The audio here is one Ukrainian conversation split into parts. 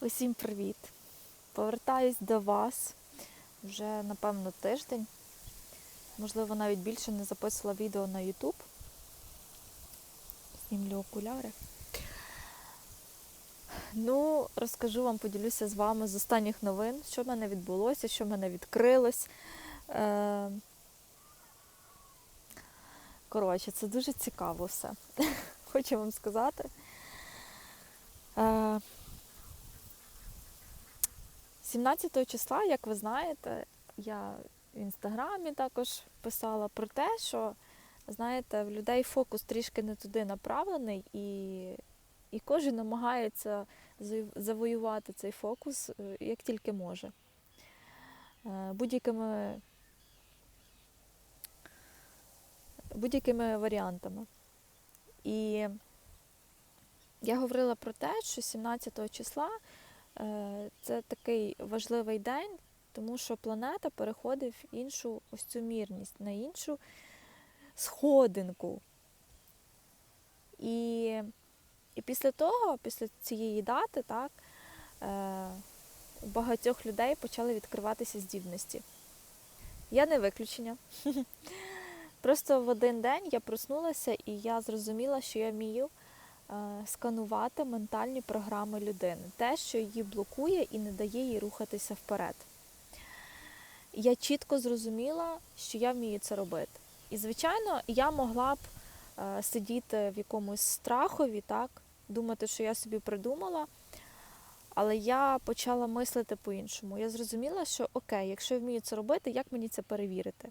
Усім привіт! Повертаюсь до вас вже, напевно, тиждень. Можливо, навіть більше не записувала відео на YouTube. Знімлю окуляри. Ну, розкажу вам, поділюся з вами з останніх новин, що в мене відбулося, що в мене відкрилось. Е, Коротше, це дуже цікаво все. Хочу вам сказати. Е, 17 числа, як ви знаєте, я в інстаграмі також писала про те, що знаєте, в людей фокус трішки не туди направлений, і, і кожен намагається завоювати цей фокус е, як тільки може. Е, Будь-якими, будь-якими варіантами. І я говорила про те, що 17 числа Це такий важливий день, тому що планета переходить в іншу ось цю мірність, на іншу сходинку. І, і після того, після цієї дати, так, е, у багатьох людей почали відкриватися здібності. Я не виключення. Просто в один день я проснулася і я зрозуміла, що я вмію е, сканувати ментальні програми людини, те, що її блокує і не дає їй рухатися вперед. Я чітко зрозуміла, що я вмію це робити. І, звичайно, я могла б е, сидіти в якомусь страхові, так, думати, що я собі придумала. Але я почала мислити по-іншому. Я зрозуміла, що окей, якщо я вмію це робити, як мені це перевірити?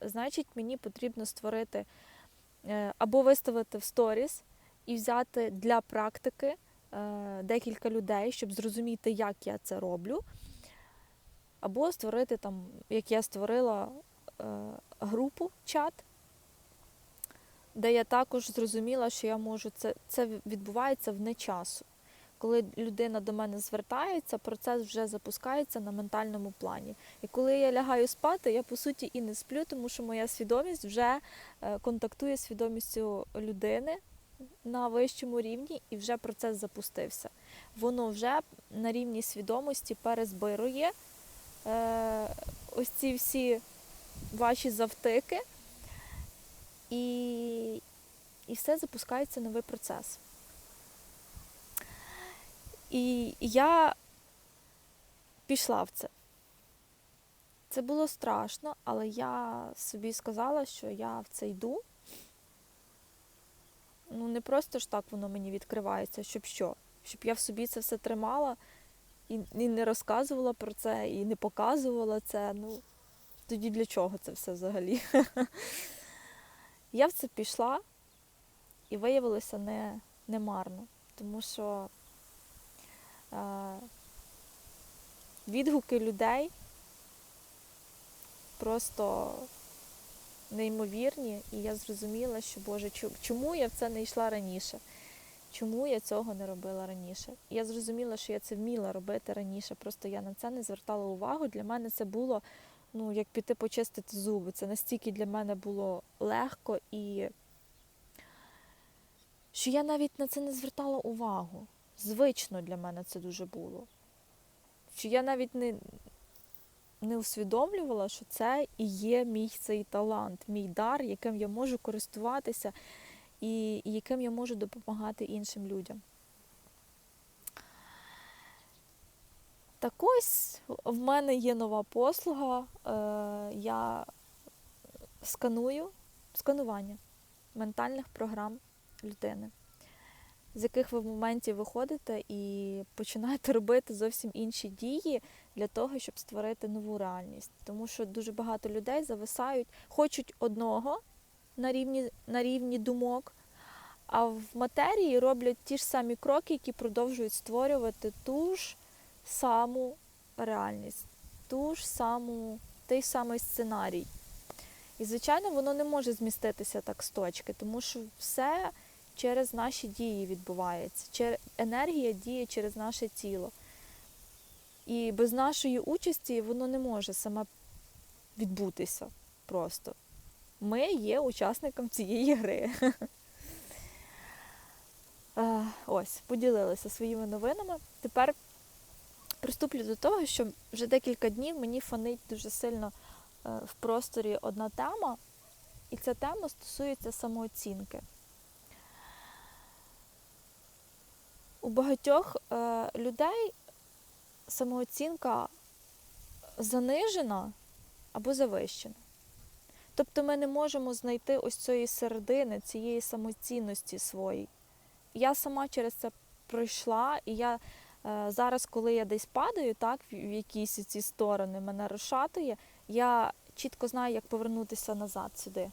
Значить, мені потрібно створити е, або виставити в сторіс і взяти для практики е, декілька людей, щоб зрозуміти, як я це роблю, або створити там, як я створила е, групу, чат, де я також зрозуміла, що я можу це, це відбувається вне часу. Коли людина до мене звертається, процес вже запускається на ментальному плані. І коли я лягаю спати, я по суті і не сплю, тому що моя свідомість вже е, контактує з свідомістю людини на вищому рівні, і вже процес запустився. Воно вже на рівні свідомості перезбирує е, ось ці всі ваші завтики, і, і все запускається новий процес. І я пішла в це. Це було страшно, але я собі сказала, що я в це йду. Ну, не просто ж так воно мені відкривається, щоб що? Щоб я в собі це все тримала і, і не розказувала про це, і не показувала це. Ну, тоді для чого це все взагалі? Я в це пішла і виявилося не, не марно, тому що е, відгуки людей просто неймовірні, і я зрозуміла, що Боже, чому я в це не йшла раніше? Чому я цього не робила раніше? І я зрозуміла, що я це вміла робити раніше, просто я на це не звертала увагу. Для мене це було ну, як піти почистити зуби. Це настільки для мене було легко і що я навіть на це не звертала увагу. Звично для мене це дуже було. Що я навіть не, не усвідомлювала, що це і є мій цей талант, мій дар, яким я можу користуватися і, яким я можу допомагати іншим людям. Так ось в мене є нова послуга. Е, я сканую сканування ментальних програм людини, з яких ви в моменті виходите і починаєте робити зовсім інші дії для того, щоб створити нову реальність. Тому що дуже багато людей зависають, хочуть одного на рівні, на рівні думок, а в матерії роблять ті ж самі кроки, які продовжують створювати ту ж саму реальність, ту ж саму, той самий сценарій. І, звичайно, воно не може зміститися так з точки, тому що все через наші дії відбувається. Енергія діє через наше тіло. І без нашої участі воно не може саме відбутися просто. Ми є учасником цієї гри. Е, Ось, поділилися своїми новинами. Тепер приступлю до того, що вже декілька днів мені фонить дуже сильно е, в просторі одна тема, і ця тема стосується самооцінки. У багатьох е, людей самооцінка занижена або завищена. Тобто ми не можемо знайти ось цієї середини, цієї самоцінності своєї. Я сама через це пройшла, і я е, зараз, коли я десь падаю, так, в в якісь ці сторони мене розшатує, я чітко знаю, як повернутися назад сюди.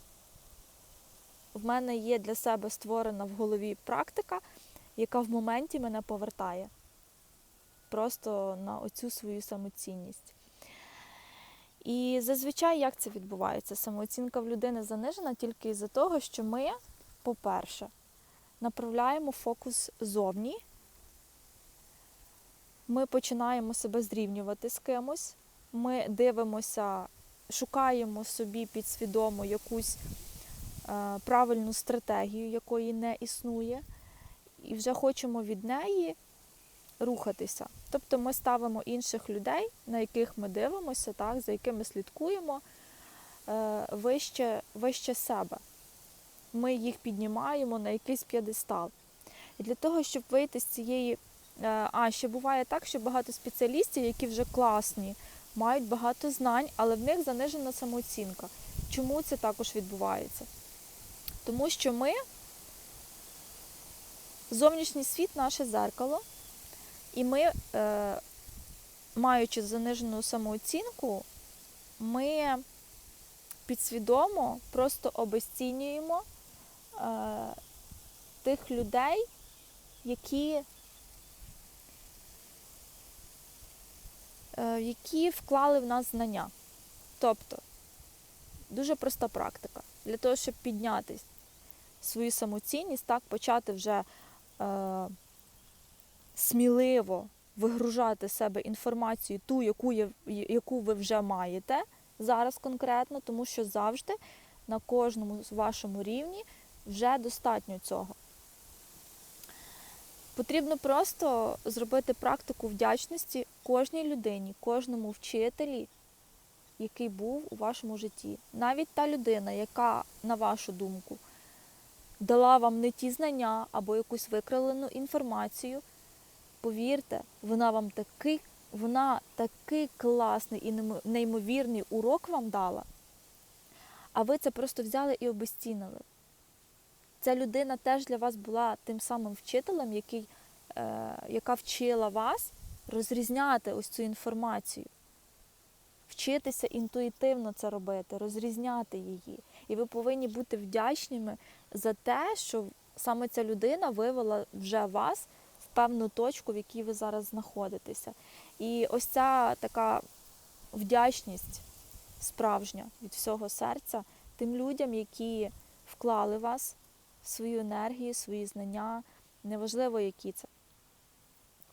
В мене є для себе створена в голові практика, яка в моменті мене повертає просто на оцю свою самоцінність. І зазвичай як це відбувається? Самооцінка в людини занижена тільки із-за того, що ми, по-перше, направляємо фокус зовні, ми починаємо себе зрівнювати з кимось, ми дивимося, шукаємо собі підсвідомо якусь е, правильну стратегію, якої не існує, і вже хочемо від неї рухатися. Тобто ми ставимо інших людей, на яких ми дивимося, так, за якими слідкуємо, е, вище, вище себе. Ми їх піднімаємо на якийсь п'єдестал. І для того, щоб вийти з цієї. е, А, ще буває так, що багато спеціалістів, які вже класні, мають багато знань, але в них занижена самооцінка. Чому це також відбувається? Тому що ми, зовнішній світ, наше зеркало, і ми, е, маючи занижену самооцінку, ми підсвідомо просто обесцінюємо е, тих людей, які, е, які вклали в нас знання. Тобто, дуже проста практика. Для того, щоб підняти свою самоцінність, так, почати вже сміливо вигружати себе інформацію, ту, яку, є, яку ви вже маєте зараз конкретно, тому що завжди на кожному вашому рівні вже достатньо цього. Потрібно просто зробити практику вдячності кожній людині, кожному вчителі, який був у вашому житті. Навіть та людина, яка, на вашу думку, дала вам не ті знання або якусь викралену інформацію, повірте, вона вам такий, вона такий класний і неймовірний урок вам дала, а ви це просто взяли і обезцінили. Ця людина теж для вас була тим самим вчителем, який, е, яка вчила вас розрізняти ось цю інформацію. Вчитися інтуїтивно це робити, розрізняти її. І ви повинні бути вдячними за те, що саме ця людина вивела вже вас в певну точку, в якій ви зараз знаходитеся. І ось ця така вдячність справжня від всього серця тим людям, які вклали вас в свою енергію, свої знання, неважливо, які це.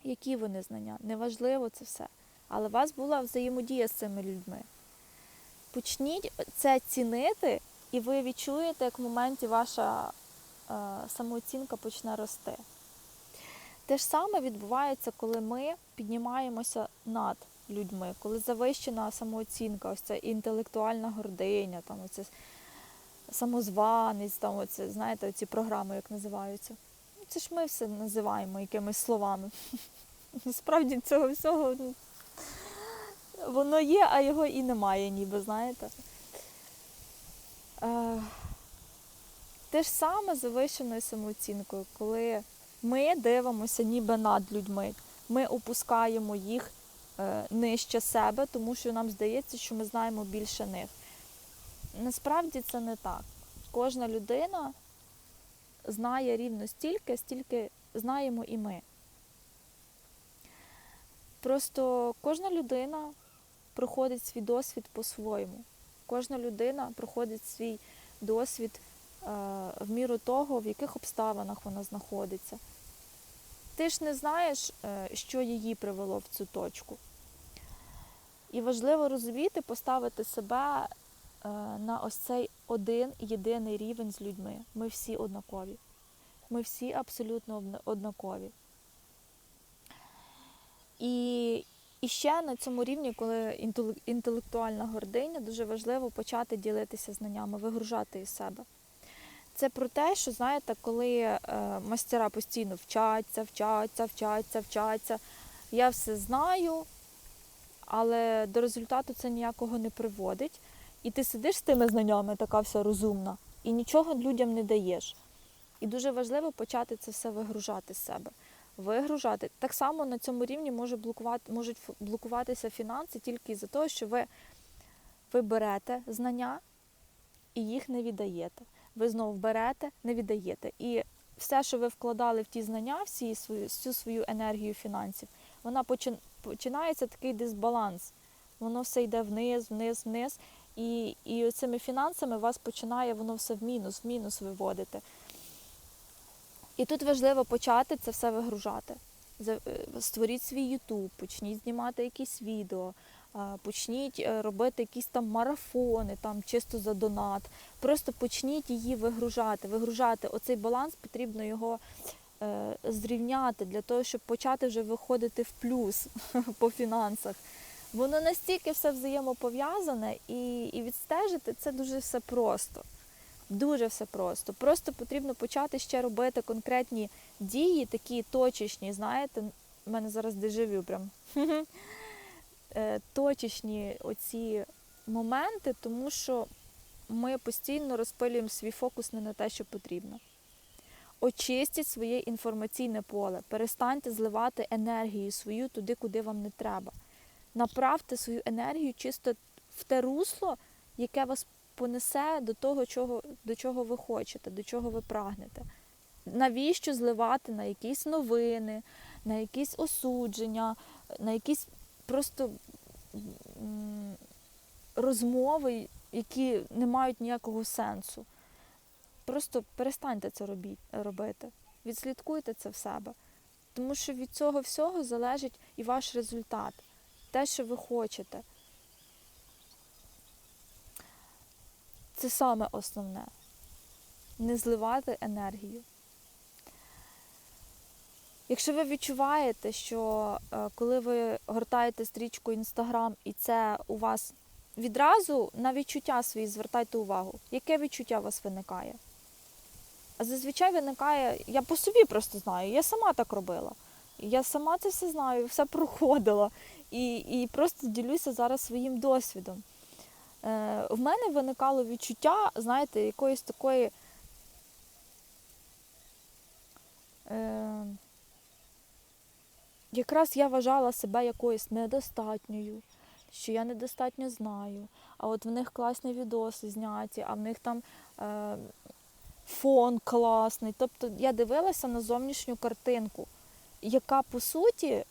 Які вони знання, неважливо це все. Але у вас була взаємодія з цими людьми. Почніть це цінити, і ви відчуєте, як в моменті ваша е, самооцінка почне рости. Те ж саме відбувається, коли ми піднімаємося над людьми, коли завищена самооцінка, ось ця інтелектуальна гординя, там оце самозванець, там оце, знаєте, ці програми, як називаються. Ну, Це ж ми все називаємо якимись словами. Насправді цього всього ну, воно є, а його і немає, ніби, знаєте. Те ж саме завищеною самооцінкою, коли ми дивимося ніби над людьми, ми опускаємо їх е, нижче себе, тому що нам здається, що ми знаємо більше них. Насправді це не так. Кожна людина знає рівно стільки, стільки знаємо і ми. Просто кожна людина проходить свій досвід по-своєму. Кожна людина проходить свій досвід е, в міру того, в яких обставинах вона знаходиться. Ти ж не знаєш, е, що її привело в цю точку. І важливо розуміти, поставити себе е, на ось цей один єдиний рівень з людьми. Ми всі однакові. Ми всі абсолютно однакові. І І ще на цьому рівні, коли інтелектуальна гординя, дуже важливо почати ділитися знаннями, вигружати із себе. Це про те, що знаєте, коли е, мастера постійно вчаться, вчаться, вчаться, вчаться. Я все знаю, але до результату це ніякого не приводить. І ти сидиш з тими знаннями, така вся розумна, і нічого людям не даєш. І дуже важливо почати це все вигружати з себе. Вигружати. Так само на цьому рівні може блокувати, можуть блокуватися фінанси тільки за того, що ви, ви берете знання і їх не віддаєте. Ви знову берете, не віддаєте. І все, що ви вкладали в ті знання, всі свою, всю свою енергію фінансів, вона почин, починається такий дисбаланс. Воно все йде вниз, вниз, вниз. І, і цими фінансами вас починає воно все в мінус, в мінус виводити. І тут важливо почати це все вигружати. Е, Створіть свій YouTube, почніть знімати якісь відео, почніть е, робити якісь там марафони, там чисто за донат. Просто почніть її вигружати. Вигружати оцей баланс, потрібно його е, зрівняти для того, щоб почати вже виходити в плюс по фінансах. Воно настільки все взаємопов'язане і, і відстежити це дуже все просто. Дуже все просто. Просто потрібно почати ще робити конкретні дії, такі точечні, знаєте, в мене зараз дежавю прям. Е, Точечні оці моменти, тому що ми постійно розпилюємо свій фокус не на те, що потрібно. Очистіть своє інформаційне поле, перестаньте зливати енергію свою туди, куди вам не треба. Направте свою енергію чисто в те русло, яке вас понесе до того, чого, до чого ви хочете, до чого ви прагнете. Навіщо зливати на якісь новини, на якісь осудження, на якісь просто розмови, які не мають ніякого сенсу. Просто перестаньте це робити. Відслідкуйте це в себе. Тому що від цього всього залежить і ваш результат, те, що ви хочете. Це саме основне. Не зливати енергію. Якщо ви відчуваєте, що е, коли ви гортаєте стрічку Інстаграм і це у вас відразу на відчуття свої звертайте увагу, яке відчуття у вас виникає? А зазвичай виникає, я по собі просто знаю, я сама так робила. Я сама це все знаю, все проходила. І, і просто ділюся зараз своїм досвідом. Е, в мене виникало відчуття, знаєте, якоїсь такої. Е, якраз я вважала себе якоюсь недостатньою, що я недостатньо знаю. А от в них класні відоси зняті, а в них там е, фон класний. Тобто я дивилася на зовнішню картинку, яка по суті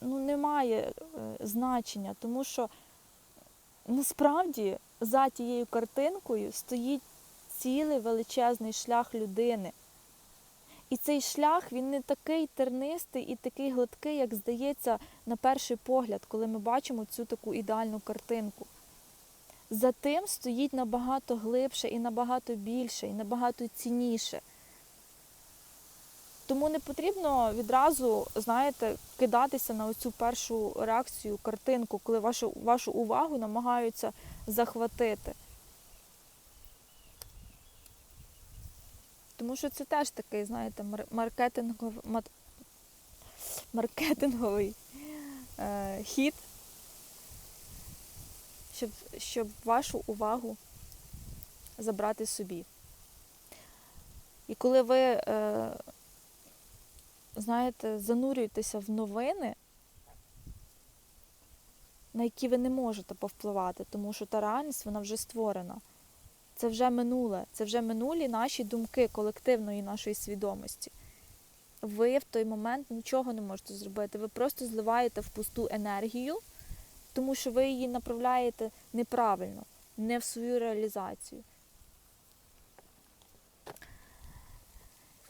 ну, не має е, значення, тому що насправді за тією картинкою стоїть цілий величезний шлях людини. І цей шлях він не такий тернистий і такий гладкий, як здається на перший погляд, коли ми бачимо цю таку ідеальну картинку. За тим стоїть набагато глибше і набагато більше, і набагато цінніше. Тому не потрібно відразу, знаєте, кидатися на оцю першу реакцію, картинку, коли вашу, вашу увагу намагаються захватити. Тому що це теж такий, знаєте, мар- маркетинговий, маркетинговий е, хід, щоб, щоб вашу увагу забрати собі. І коли ви, е, знаєте, занурюєтеся в новини, на які ви не можете повпливати, тому що та реальність вона вже створена. Це вже минуле, це вже минулі наші думки колективної нашої свідомості. Ви в той момент нічого не можете зробити. Ви просто зливаєте в пусту енергію, тому що ви її направляєте неправильно, не в свою реалізацію.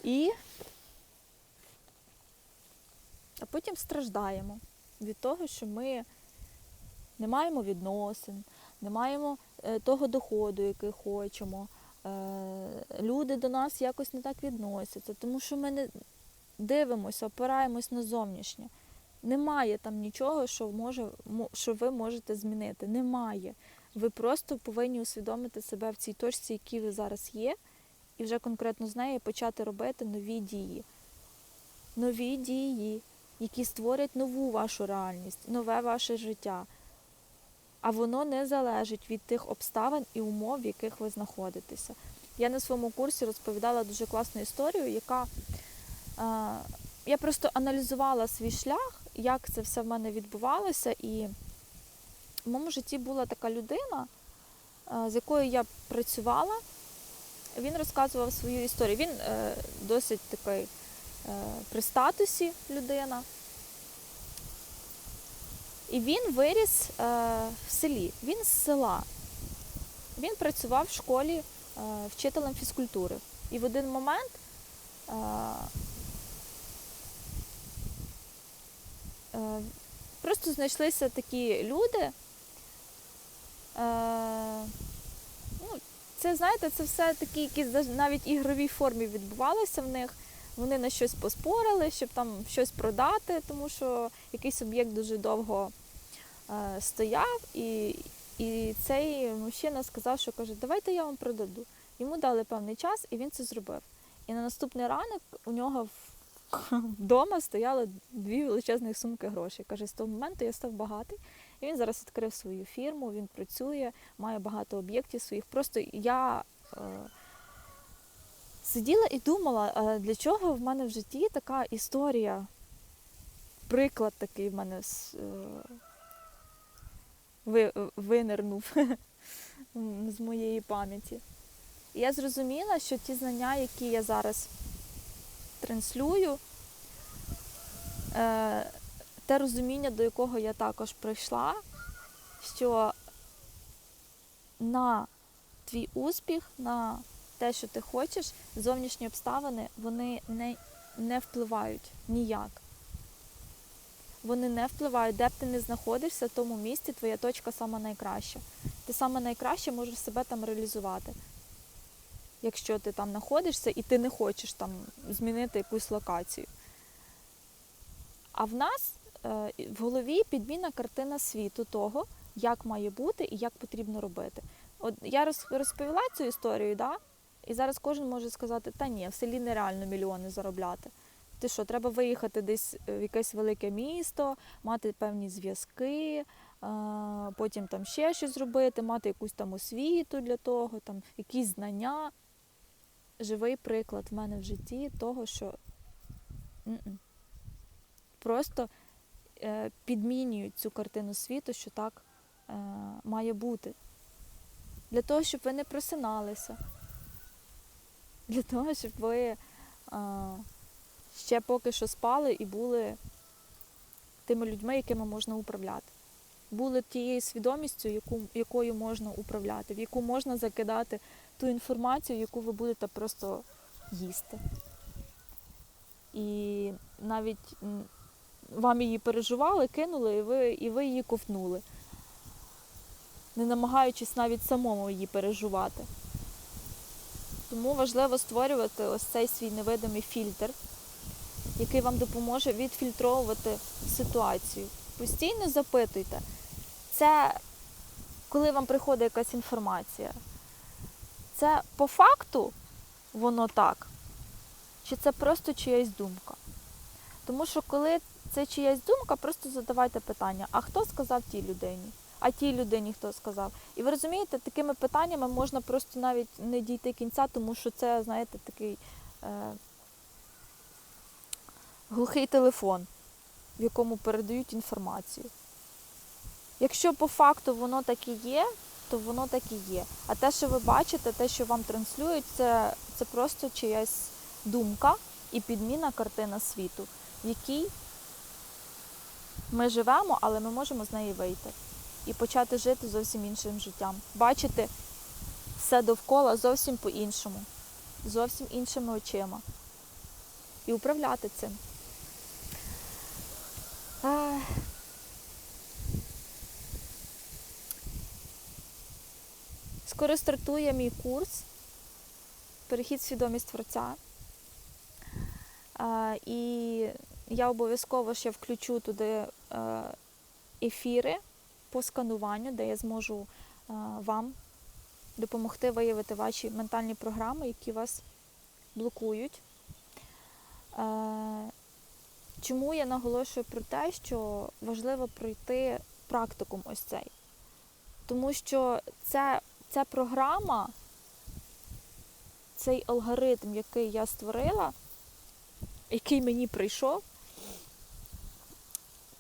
І потім страждаємо від того, що ми не маємо відносин, не маємо е, того доходу, який хочемо. Е, люди до нас якось не так відносяться, тому що ми не дивимося, опираємось на зовнішнє. Немає там нічого, що, може, що ви можете змінити. Немає. Ви просто повинні усвідомити себе в цій точці, якій ви зараз є, і вже конкретно з нею почати робити нові дії. Нові дії, які створять нову вашу реальність, нове ваше життя. А воно не залежить від тих обставин і умов, в яких ви знаходитеся. Я на своєму курсі розповідала дуже класну історію, яка е, я просто аналізувала свій шлях, як це все в мене відбувалося, і в моєму житті була така людина, е, з якою я працювала. Він розказував свою історію. Він е, досить такий при статусі людина. І він виріс е, в селі. Він з села. Він працював в школі е, вчителем фізкультури. І в один момент е, е, просто знайшлися такі люди. Е, ну, це, знаєте, це все такі, даже навіть ігровій формі відбувалося в них. Вони на щось поспорили, щоб там щось продати, тому що якийсь об'єкт дуже довго е, стояв, і, і цей мужчина сказав, що каже, давайте я вам продаду. Йому дали певний час, і він це зробив. І на наступний ранок у нього вдома стояли дві величезних сумки грошей. Каже, з того моменту я став багатий. І він зараз відкрив свою фірму, він працює, має багато об'єктів своїх. Просто я е, сиділа і думала, е, для чого в мене в житті така історія, приклад такий в мене е, ви, винирнув з моєї пам'яті. І я зрозуміла, що ті знання, які я зараз транслюю, е, те розуміння, до якого я також прийшла, що на твій успіх, на те, що ти хочеш, зовнішні обставини, вони не, не впливають ніяк. Вони не впливають, де б ти не знаходишся, в тому місці твоя точка сама найкраща. Ти саме найкраще можеш себе там реалізувати. Якщо ти там знаходишся і ти не хочеш там змінити якусь локацію. А в нас е, в голові підміна картина світу того, як має бути і як потрібно робити. От я розповіла цю історію, да? І зараз кожен може сказати, та ні, в селі нереально мільйони заробляти. Ти що, треба виїхати десь в якесь велике місто, мати певні зв'язки, е, потім там ще щось зробити, мати якусь там освіту для того, там якісь знання. Живий приклад в мене в житті того, що просто е, підмінюють цю картину світу, що так е, має бути. Для того, щоб ви не просиналися, для того, щоб ви е, ще поки що спали і були тими людьми, якими можна управляти. Були тією свідомістю, яку, якою можна управляти, в яку можна закидати ту інформацію, яку ви будете просто їсти. І навіть вам її переживали, кинули, і ви, і ви її ковтнули, не намагаючись навіть самому її переживати. Тому важливо створювати ось цей свій невидимий фільтр, який вам допоможе відфільтровувати ситуацію. Постійно запитуйте, це коли вам приходить якась інформація, це по факту воно так, чи це просто чиясь думка? Тому що коли це чиясь думка, просто задавайте питання, а хто сказав тій людині? А тій людині хто сказав? І ви розумієте, такими питаннями можна просто навіть не дійти кінця, тому що це, знаєте, такий е, глухий телефон, в якому передають інформацію. Якщо по факту воно так і є, то воно так і є. А те, що ви бачите, те, що вам транслюють, це, це просто чиясь думка і підміна картина світу, в якій ми живемо, але ми можемо з неї вийти і почати жити зовсім іншим життям. Бачити все довкола зовсім по-іншому, зовсім іншими очима. І управляти цим. Скоро стартує мій курс Перехід свідомість творця. І Я обов'язково ще включу туди е, ефіри по скануванню, де я зможу е, вам допомогти виявити ваші ментальні програми, які вас блокують. Е, Чому я наголошую про те, що важливо пройти практикум ось цей? Тому що це, ця програма, цей алгоритм, який я створила, який мені прийшов,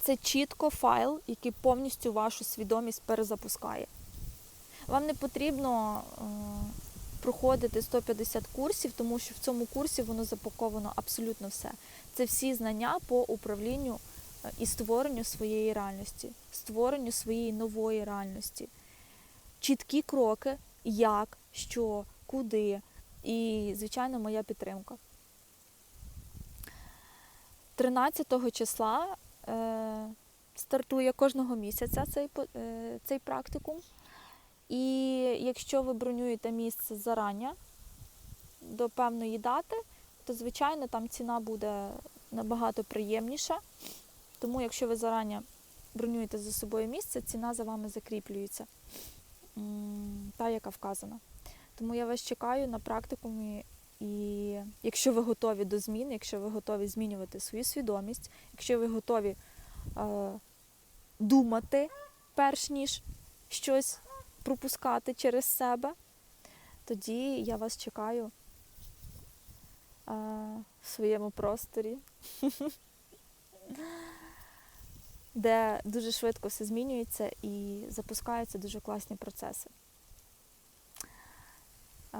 це чітко файл, який повністю вашу свідомість перезапускає. Вам не потрібно е, проходити 150 курсів, тому що в цьому курсі воно запаковано абсолютно все. Це всі знання по управлінню е, і створенню своєї реальності, створенню своєї нової реальності. Чіткі кроки, як, що, куди. І, звичайно, моя підтримка. 13 числа стартує кожного місяця цей, е, цей практикум. І якщо ви бронюєте місце зарання до певної дати, то звичайно там ціна буде набагато приємніша. Тому, якщо ви зарані бронюєте за собою місце, ціна за вами закріплюється, та, яка вказана. Тому я вас чекаю на практикумі. І якщо ви готові до змін, якщо ви готові змінювати свою свідомість, якщо ви готові е, думати, перш ніж щось пропускати через себе, тоді я вас чекаю е, в своєму просторі, де дуже швидко все змінюється і запускаються дуже класні процеси. Е,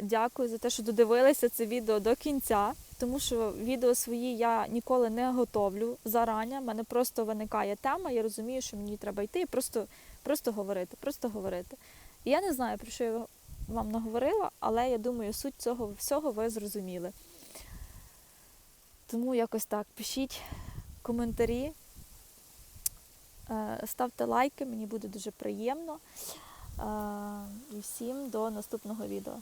Дякую за те, що додивилися це відео до кінця, тому що відео свої я ніколи не готовлю зарані. У мене просто виникає тема, я розумію, що мені треба йти і просто, просто говорити, просто говорити. І я не знаю, про що я вам наговорила, але я думаю, суть цього всього ви зрозуміли. Тому якось так. Пишіть коментарі, е, ставте лайки, мені буде дуже приємно. І всім до наступного відео.